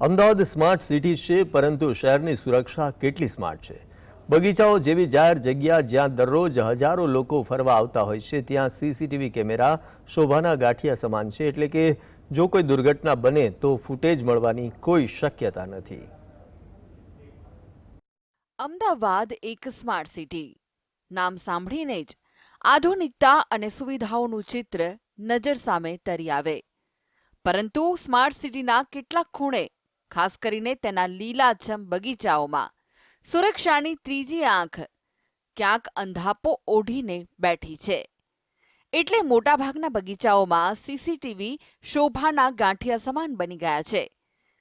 Ahmedabad smart city છે, પરંતુ શહેરની સુરક્ષા કેટલી સ્માર્ટ છે? બગીચાઓ જેવી જાહેર જગ્યા જ્યાં દરરોજ હજારો લોકો ફરવા આવતા હોય છે, ત્યાં સીસીટીવી કેમેરા શોભાના ગાંઠિયા સમાન છે, એટલે કે જો કોઈ દુર્ઘટના બને તો ફૂટેજ મળવાની કોઈ શક્યતા નથી. અમદાવાદ એક સ્માર્ટ સિટી. નામ સાંભળીને જ આધુનિકતા અને સુવિધાઓનું ચિત્ર નજર સામે તરી આવે. પરંતુ સ્માર્ટ સિટીના કેટલાક ખૂણે ખાસ કરીને તેના લીલાછમ બગીચાઓમાં. સુરક્ષાની ત્રીજી આંખ, ક્યાંક અંધાપો ઓઢીને બેઠી છે. એટલે મોટાભાગના બગીચાઓમાં સીસીટીવી શોભાના ગાંઠિયા સમાન બની ગયા છે.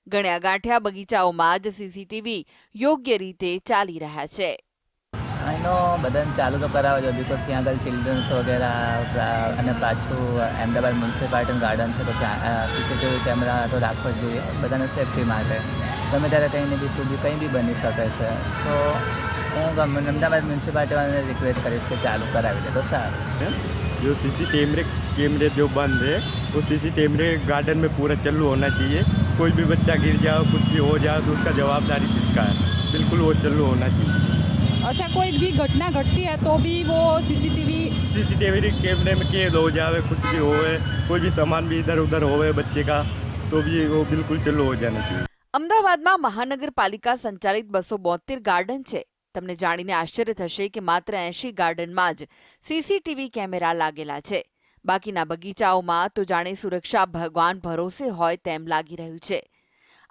ગણ્યા ગાંઠિયા બગીચાઓમાં જ સીસીટીવી યોગ્ય રીતે ચાલી રહ્યા છે. એનો બધાને ચાલુ તો કરાવવો જોઈએ બિકોઝ ત્યાં આગળ ચિલ્ડ્રન્સ વગેરે અને પાછું અમદાવાદ મ્યુનિસિપાલિટી ગાર્ડન છે તો ત્યાં સીસીટીવી કેમેરા તો રાખવો જ જોઈએ બધાને સેફટી માટે ગમે ત્યારે કંઈ ને બી સુધી કંઈ બી બની શકે છે તો હું ગમે અમદાવાદ મ્યુનિસિપાલિટીવાળાને રિક્વેસ્ટ કરીશ કે ચાલુ કરાવી દે તો સારું है जो सीसी कैमरे कैमरे जो बंद है वो सीसी कैमरे गार्डन में पूरा चालू होना चाहिए कोई भी बच्चा गिर जाए कुछ भी हो जाए तो उसका जवाबदारी किसका है बिल्कुल वो चालू होना चाहिए अच्छा कोई भी घटना घटती है तो भी वो सीसीटीवी सीसीटीवी कैमरे में कैद हो जाए कुछ भी होवे कोई भी सामान भी इधर उधर होवे बच्चे का तो भी वो बिल्कुल चालू हो जाना चाहिए અમદાવાદમાં મહાનગરપાલિકા સંચાલિત બસો બોતેર ગાર્ડન છે તમને જાણીને આશ્ચર્ય થશે કે માત્ર એંશી ગાર્ડનમાં જ સીસીટીવી કેમેરા લાગેલા છે બાકીના બગીચાઓમાં તો જાણે સુરક્ષા ભગવાન ભરોસે હોય તેમ લાગી રહ્યું છે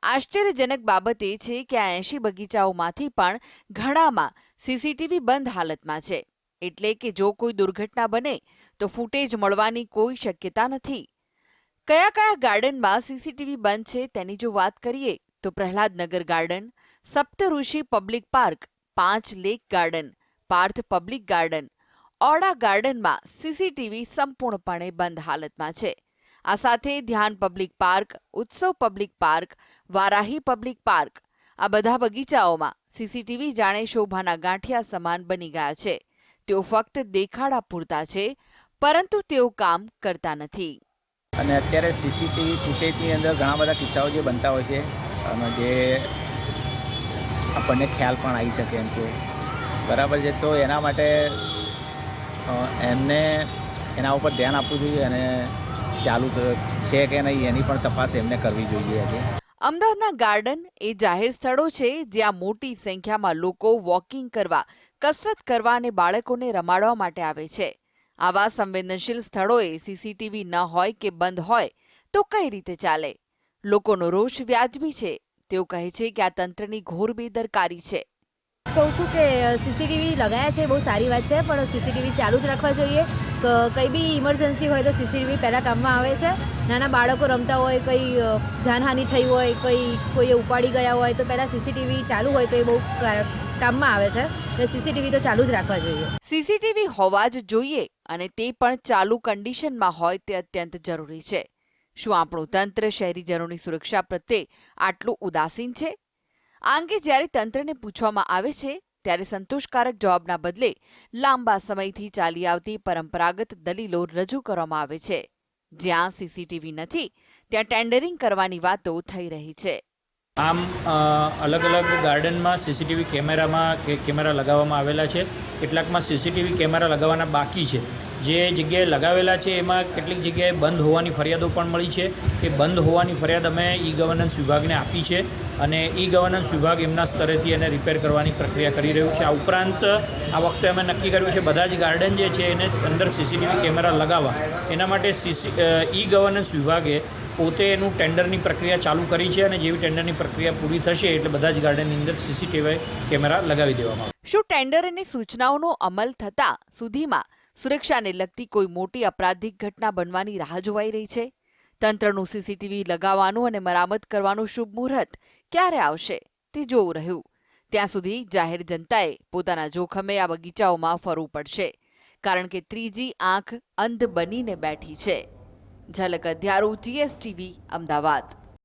આશ્ચર્યજનક બાબત એ છે કે આ એંશી બગીચાઓમાંથી પણ ઘણામાં સીસીટીવી બંધ હાલતમાં છે. એટલે કે જો કોઈ દુર્ઘટના બને, તો ફૂટેજ મળવાની કોઈ શક્યતા નથી. કયા કયા ગાર્ડનમાં સીસીટીવી બંધ છે તેની જો વાત કરીએ, તો Prahladnagar garden, Saptarishi public park, પાંચ lake garden, Parth public garden, ઓડા ગાર્ડનમાં સીસીટીવી સંપૂર્ણપણે બંધ હાલતમાં છે. આ સાથે Dhyan public park, Utsav public park, Varahi public park, આ બધા બગીચાઓમાં સીસીટીવી જાણે શોભાના ગાંઠિયા સમાન બની ગયા છે. તેઓ ફક્ત દેખાડા પૂરતા છે, પરંતુ તેઓ કામ કરતા નથી. અને અત્યારે સીસીટીવી ફૂટેજની અંદર ઘણા બધા કિસ્સાઓ જે બનતા હોય છે અને જે આપણને ખ્યાલ પણ આવી શકે એમ કે. બરાબર છે, તો એના માટે એમને એના ઉપર ધ્યાન આપવું જોઈએ અને ચાલુ છે કે નહીં એની પણ તપાસ એમને કરવી જોઈએ છે અમદાવાદના ગાર્ડન એ જાહેર સ્થળો છે જ્યાં મોટી સંખ્યામાં લોકો વોકિંગ કરવા કસરત કરવા અને બાળકોને રમાડવા માટે આવે છે. આવા સંવેદનશીલ સ્થળોએ સીસીટીવી ન હોય કે બંધ હોય તો કઈ રીતે ચાલે? લોકોનો રોષ વ્યાજબી છે. તેઓ કહે છે કે આ તંત્રની ઘોર બેદરકારી છે. કહું છું કે સીસીટીવી લગાયા છે બહુ સારી વાત છે પણ સીસીટીવી ચાલુ જ રાખવા જોઈએ. કંઈ બી ઇમરજન્સી હોય તો સીસીટીવી પહેલાં કામમાં આવે છે. નાના બાળકો રમતા હોય, કંઈ જાનહાનિ થઈ હોય, કંઈ, કોઈએ ઉપાડી ગયા હોય, તો પહેલાં સીસીટીવી ચાલુ હોય તો એ બહુ કામમાં આવે છે. એટલે સીસીટીવી તો ચાલુ જ રાખવા જોઈએ. સીસીટીવી હોવા જ જોઈએ અને તે પણ ચાલુ કન્ડિશનમાં હોય તે અત્યંત જરૂરી છે. શું આપણું તંત્ર શહેરીજનોની સુરક્ષા પ્રત્યે આટલું ઉદાસીન છે? આ અંગે જ્યારે તંત્રને પૂછવામાં આવે છે ત્યારે સંતોષકારક જવાબના બદલે લાંબા સમયથી ચાલી આવતી પરંપરાગત દલીલો રજૂ કરવામાં આવે છે. જ્યાં સીસીટીવી નથી, ત્યાં ટેન્ડરિંગ કરવાની વાતો થઈ રહી છે. આમ અલગ અલગ ગાર્ડનમાં સીસીટીવી કેમેરામાં કેમેરા લગાવવામાં આવેલા છે. કેટલાકમાં સીસીટીવી કેમેરા લગાવવાના બાકી છે. જે જગ્યાએ લગાવેલા છે, એમાં કેટલીક જગ્યાએ બંધ હોવાની ફરિયાદો પણ મળી છે એ બંધ હોવાની ફરિયાદ અમે ઈ ગવર્નન્સ વિભાગને આપી છે અને ઈ ગવર્નન્સ વિભાગ એમના સ્તરેથી એને રિપેર કરવાની પ્રક્રિયા કરી રહ્યું છે. આ ઉપરાંત આ વખતે અમે નક્કી કર્યું છે બધા જ ગાર્ડન જે છે, એને અંદર સીસીટીવી કેમેરા લગાવવા. એના માટે સીસી ઈ ગવર્નન્સ વિભાગે પોતે એનું ટેન્ડરની પ્રક્રિયા ચાલુ કરી છે અને જેવી ટેન્ડરની પ્રક્રિયા પૂરી થશે એટલે બધા જ ગાર્ડનની અંદર સીસીટીવી કેમેરા લગાવી દેવામાં શું ટેન્ડર અને સૂચનાઓનો અમલ થતા સુધીમાં સુરક્ષાને લગતી કોઈ મોટી અપરાધિક ઘટના બનવાની રાહ જોવાઈ રહી છે. તંત્રનું સીસીટીવી લગાવવાનું અને મરામત કરવાનું શુભ મુહૂર્ત ક્યારે આવશે તે જોવું રહ્યું. ત્યાં સુધી જાહેર જનતાએ પોતાના જોખમે આ બગીચાઓમાં ફરવું પડશે, કારણ કે ત્રીજી આંખ અંધ બનીને બેઠી છે. ઝલક અધ્યારું જીએસટીવી અમદાવાદ.